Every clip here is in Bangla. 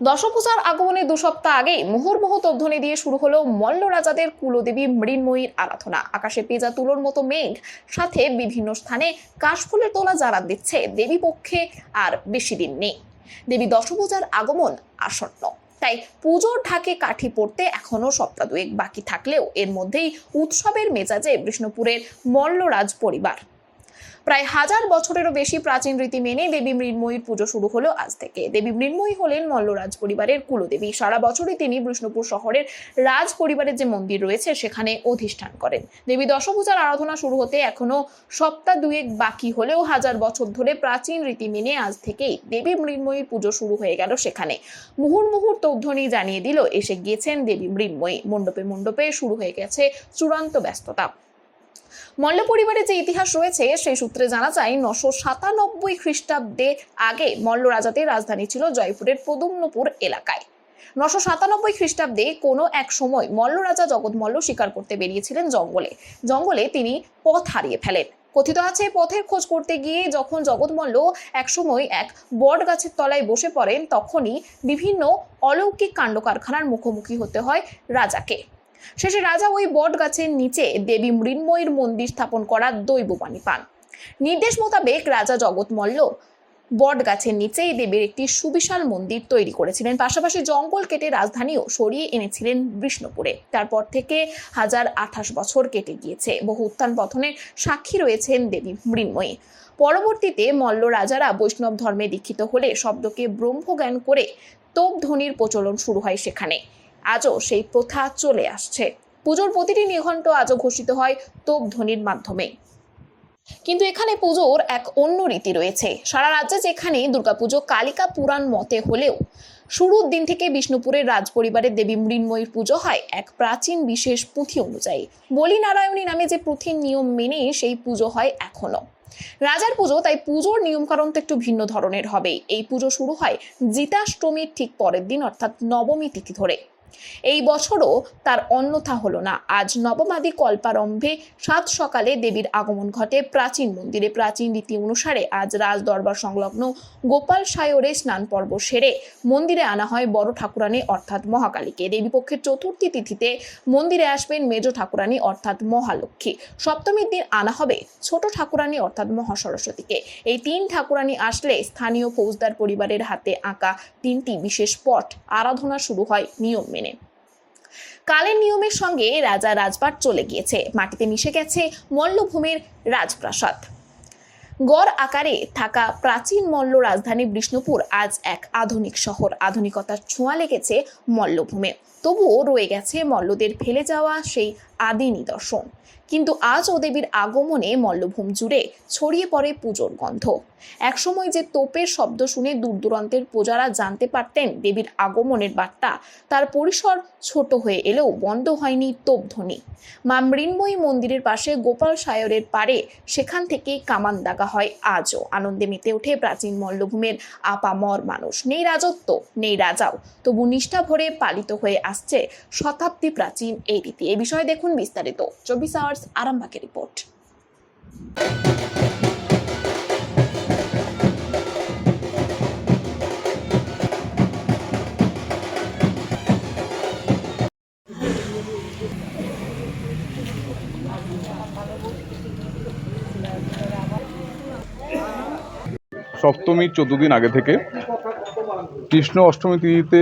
দশভূজার আগমনে দু সপ্তাহ আগেই মুহুর্মুহু তধ্বনি দিয়ে শুরু হলো মল্ল রাজাদের কুলদেবী মৃন্ময়ীর আরাধনা। আকাশে পেজা তুলোর মতো মেঘ, সাথে বিভিন্ন স্থানে কাশফুলের তোলা জারা দিচ্ছে দেবী পক্ষে আর বেশি দিন নেই। দেবী দশপূজার আগমন আসন্ন। তাই পুজোর ঢাকে কাঠি পড়তে এখনও সপ্তাহ দুয়েক বাকি থাকলেও এর মধ্যেই উৎসবের মেজাজে বিষ্ণুপুরের মল্লরাজ পরিবার প্রায় হাজার বছরেরও বেশি প্রাচীন রীতি মেনে দেবী মৃন্ময়ীর পুজো শুরু হলো আজ থেকে। দেবী মৃন্ময়ী হলেন মল্লরাজ পরিবারের কুলদেবী। সারা বছরই তিনি বিষ্ণুপুর শহরের রাজ পরিবারের যে মন্দির রয়েছে, সেখানে অধিষ্ঠান করেন। দেবী দশভূজার আরাধনা শুরু হতে এখনও সপ্তাহ দুয়েক বাকি হলেও হাজার বছর ধরে প্রাচীন রীতি মেনে আজ থেকেই দেবী মৃন্ময়ীর পুজো শুরু হয়ে গেল সেখানে। মুহুর মুহুর তৌধ্বনি জানিয়ে দিল, এসে গিয়েছেন দেবী মৃন্ময়ী। মণ্ডপে মণ্ডপে শুরু হয়ে গেছে চূড়ান্ত ব্যস্ততা। মল্ল পরিবারের যে ইতিহাস রয়েছে, সেই সূত্রে জানা যায় নশো সাতানব্বই খ্রিস্টাব্দে আগে মল্ল রাজাদের রাজধানী ছিল জয়পুরের পদুম্নপুর এলাকায়। নশো সাতানব্বই খ্রিস্টাব্দে কোনো এক সময় মল্ল রাজা জগৎমল্ল শিকার করতে বেরিয়েছিলেন জঙ্গলে। জঙ্গলে তিনি পথ হারিয়ে ফেলেন। কথিত আছে, পথের খোঁজ করতে গিয়ে যখন জগৎমল্ল একসময় এক বট গাছের তলায় বসে পড়েন, তখনই বিভিন্ন অলৌকিক কাণ্ড কারখানার মুখোমুখি হতে হয় রাজাকে। শেষে রাজা ওই বট গাছের নিচে দেবী মৃন্ময়ীর মন্দির স্থাপন করার দৈববাণী পান। নির্দেশ মোতাবেক রাজা জগৎমল্ল বট গাছের নিচেই দেবীর একটি সুবিশাল মন্দির তৈরি করেছিলেন। পাশাপাশি জঙ্গল কেটে রাজধানীও সরিয়ে এনেছিলেন বিষ্ণুপুরে তারপর থেকে হাজার আঠাশ বছর কেটে গিয়েছে। বহু উত্থান পথনের সাক্ষী রয়েছেন দেবী মৃন্ময়ী। পরবর্তীতে মল্ল রাজারা বৈষ্ণব ধর্মে দীক্ষিত হলে শব্দকে ব্রহ্মজ্ঞান করে তোপ ধ্বনির প্রচলন শুরু হয় সেখানে। আজও সেই প্রথা চলে আসছে। পুজোর প্রতিটি নিঘণ্ট আজও ঘোষিত হয় তোপ ধ্বনির মাধ্যমে। কিন্তু এখানে পুজোর এক অন্য রীতি রয়েছে। সারা রাজ্যে যেখানে দুর্গাপুজো কালিকা পুরাণ মতে হলেও, শুরুর দিন থেকে বিষ্ণুপুরের রাজপরিবারের দেবী মৃন্ময়ীর পুজো হয় এক প্রাচীন বিশেষ পুঁথি অনুযায়ী। বলি নারায়ণী নামে যে পুঁথির নিয়ম মেনে সেই পুজো হয় এখনও। রাজার পুজো, তাই পুজোর নিয়মকানুন তো একটু ভিন্ন ধরনের হবে। এই পুজো শুরু হয় জিতাষ্টমীর ঠিক পরের দিন, অর্থাৎ নবমী তিথি ধরে। এই বছরও তার অন্যথা হলো না। আজ নবমাদি কল্পারম্ভে সাত সকালে দেবীর আগমন ঘটে প্রাচীন মন্দিরে। প্রাচীন রীতি অনুসারে আজ রাজ দরবার সংলগ্ন গোপাল সায়রে স্নান পর্ব সেরে মন্দিরে আনা হয় বড় ঠাকুরানী অর্থাৎ মহাকালীকে। দেবীপক্ষের চতুর্থী তিথিতে মন্দিরে আসবেন মেজ ঠাকুরানী অর্থাৎ মহালক্ষ্মী। সপ্তমীর দিন আনা হবে ছোট ঠাকুরানী অর্থাৎ মহাসরস্বতীকে। এই তিন ঠাকুরানী আসলে স্থানীয় ফৌজদার পরিবারের হাতে আঁকা তিনটি বিশেষ পট। আরাধনা শুরু হয় নিয়ম। কালের নিয়মের সঙ্গে রাজা রাজপাট চলে গিয়েছে। মাটিতে মিশে গেছে মল্লভূমির রাজপ্রাসাদ। গড় আকারে থাকা প্রাচীন মল্ল রাজধানী বিষ্ণুপুর আজ এক আধুনিক শহর। আধুনিকতার ছোঁয়া লেগেছে মল্লভূমে। তবুও রয়ে গেছে মল্লদের ফেলে যাওয়া সেই আদি নিদর্শন। কিন্তু আজ ও দেবীর আগমনে মল্লভূম জুড়ে ছড়িয়ে পড়ে পুজোর গন্ধ। একসময় যে তোপের শব্দ শুনে দূর দূরান্তের প্রজারা জানতে পারতেন দেবীর আগমনের বার্তা, তার পরিসর ছোট হয়ে এলেও বন্ধ হয়নি তোপধ্বনি। মা মৃন্ময়ী মন্দিরের পাশে গোপাল সায়রের পারে সেখান থেকে কামান দাগা হয় আজও। আনন্দে মেতে ওঠে প্রাচীন মল্লভূমের আপামর মানুষ। নেই রাজত্ব, নেই রাজাও। তবু নিষ্ঠা ভরে পালিত হয়ে আসছে শতাব্দী প্রাচীন এই রীতি। এ বিষয়ে দেখুন বিস্তারিত। চব্বিশ আওয়ার্স আরামবাগের রিপোর্ট সপ্তমীর চোদ্দ দিন আগে থেকে কৃষ্ণ অষ্টমী তিথিতে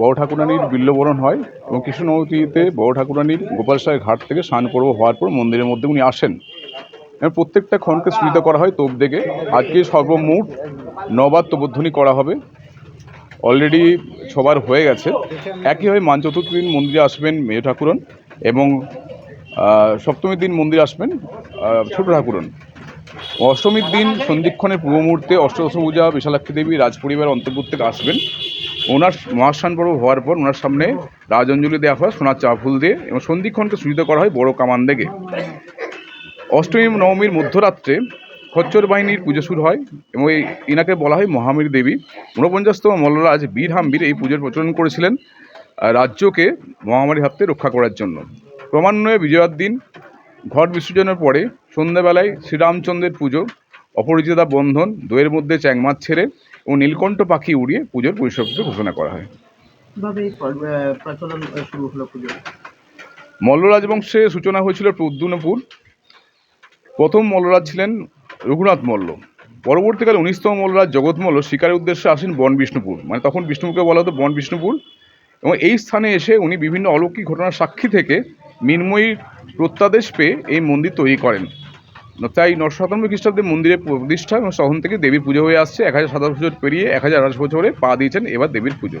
বড় ঠাকুরানির বিল্লবরণ হয় এবং কৃষ্ণ নবমী তিথিতে বড় ঠাকুরানির গোপালসায় ঘাট থেকে স্নান পর্ব হওয়ার পর মন্দিরের মধ্যে উনি আসেন। প্রত্যেকটা ক্ষণকে সুবিধা করা হয় তোপ দেখে। আজকে সর্বমোট নবার তোপধ্বনি করা হবে। অলরেডি সবার হয়ে গেছে। একইভাবে মান চতুর্থ দিন মন্দিরে আসবেন মেয় ঠাকুরন এবং সপ্তমীর দিন মন্দিরে আসবেন ছোট ঠাকুরন। অষ্টমীর দিন সন্ধিক্ষণের পূর্ব মুহূর্তে অষ্টদশ পূজা বিশালাক্ষী দেবী রাজপরিবার অন্তর্ভুক্ত থেকে আসবেন। ওনার মহাস্নান পর্ব হওয়ার পর ওনার সামনে রাজঞ্জলি দেওয়া হয়, সোনার চা, ফুল দিয়ে এবং সন্ধিক্ষণকে সুবিধা করা হয় বড় কামান দেখে অষ্টমী নবমীর মধ্যরাত্রে খচ্চর বাহিনীর পুজো শুরু হয় এবং এই ইনাকে বলা হয় মহামীর দেবী। ঊনপঞ্চাশতম মল্লরাজ বীর হাম্বীর এই পুজোর প্রচলন করেছিলেন রাজ্যকে মহামারীর হাত রক্ষা করার জন্য। ক্রমান্বয়ে বিজয়ার দিন, ঘট বিসর্জনের পরে সন্ধ্যাবেলায় শ্রীরামচন্দ্রের পুজো অপরিচিতা বন্ধন দইয়ের মধ্যে চ্যাংমাছ ছেড়ে ও নীলকণ্ঠ পাখি উড়িয়ে পুজোর পরিসমাপ্তি ঘোষণা করা হয়। কীভাবে এই প্র- আহ, প্রচলন শুরু হলো পুজো। মল্ল রাজবংশের সূচনা হয়েছিল প্রদ্যুনপুর প্রথম মল্লরাজ ছিলেন রঘুনাথ মল্ল। পরবর্তীকালে উনিশতম মল্লরাজ জগৎ মল্ল শিকারের উদ্দেশ্যে আসেন বন বিষ্ণুপুর। মানে তখন বিষ্ণুপুরকে বলা হতো বন বিষ্ণুপুর। এবং এই স্থানে এসে উনি বিভিন্ন অলৌকিক ঘটনার সাক্ষী থেকে মিনময়ীর প্রত্যাদেশ পেয়ে এই মন্দির তৈরি করেন। তাই নশো সাতানব্বই খ্রিস্টাব্দে মন্দিরের প্রতিষ্ঠা এবং তখন থেকে দেবীর পুজো হয়ে আসছে। এক হাজার সাতাশ বছর পেরিয়ে এক হাজার আঠাশ বছরে পা দিয়েছেন এবার দেবীর পুজো।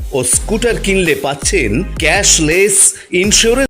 ও স্কুটার কিনলে পাচ্ছেন ক্যাশলেস ইন্স্যুরেন্স